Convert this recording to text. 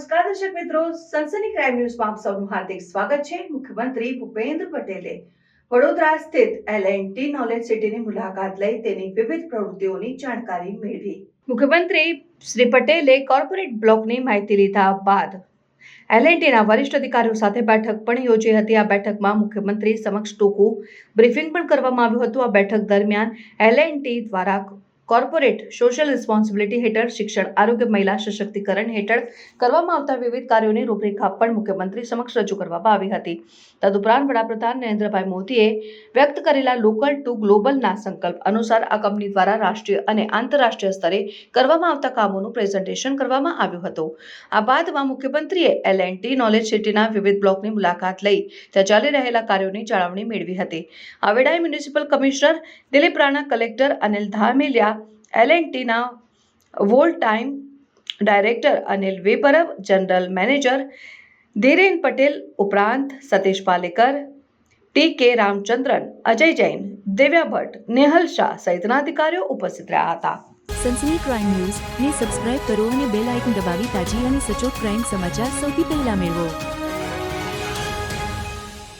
દર્શક મિત્રો, સનસની ક્રાઇમ ન્યૂઝમાં આપ સૌનું હાર્દિક સ્વાગત છે. મુખ્યમંત્રી ભૂપેન્દ્ર પટેલે વડોદરા સ્થિત એલ એન્ડ ટી નોલેજ સિટીની મુલાકાત લઈ તેની વિવિધ પ્રવૃત્તિઓની જાણકારી મેળવી. મુખ્યમંત્રી શ્રી પટેલે કોર્પોરેટ બ્લોકની માહિતી લીધા બાદ એલએનટીના વરિષ્ઠ અધિકારીઓ સાથે બેઠક પણ યોજી હતી. આ બેઠકમાં મુખ્યમંત્રી સમક્ષ ટૂંકું બ્રીફિંગ પણ કરવામાં આવ્યું હતું. આ બેઠક દરમિયાન એલએનટી દ્વારા કોર્પોરેટ સોશિયલ રિસ્પોન્સિબિલિટી હેઠળ શિક્ષણ, આરોગ્ય, મહિલા સશક્તિકરણ હેઠળ કરવામાં આવતા વિવિધ કાર્યોની રૂપરેખા પણ મુખ્યમંત્રી સમક્ષ રજૂ કરવામાં આવી હતી. તદુપરાંત વડાપ્રધાન નરેન્દ્રભાઈ મોદીએ વ્યક્ત કરેલા લોકલ ટુ ગ્લોબલના સંકલ્પ અનુસાર આ કંપની દ્વારા રાષ્ટ્રીય અને આંતરરાષ્ટ્રીય સ્તરે કરવામાં આવતા કામોનું પ્રેઝન્ટેશન કરવામાં આવ્યું હતું. આ બાદમાં મુખ્યમંત્રીએ એલ એન્ડ ટી નોલેજ સિટીના વિવિધ બ્લોકની મુલાકાત લઈ ત્યાં ચાલી રહેલા કાર્યોની જાળવણી મેળવી હતી. આ municipal commissioner Dilip Rana, collector Anil Dhameliya L and Tina whole time director Anil વેપરવ, જનરલ મેનેજર ધીરેન પટેલ ઉપરાંત સતીશ પાલેકર, ટી કે રામચંદ્રન, અજય જૈન, દિવ્યા ભટ્ટ, નેહલ શાહ સહિતના અધિકારીઓ ઉપસ્થિત રહ્યા હતા. સનસની ક્રાઇમ ન્યૂઝ ને સબસ્ક્રાઇબ કરો અને બેલ આઇકન દબાવી તાજી અને સચોટ ક્રાઇમ સમાચાર સૌથી પહેલા મેળવો.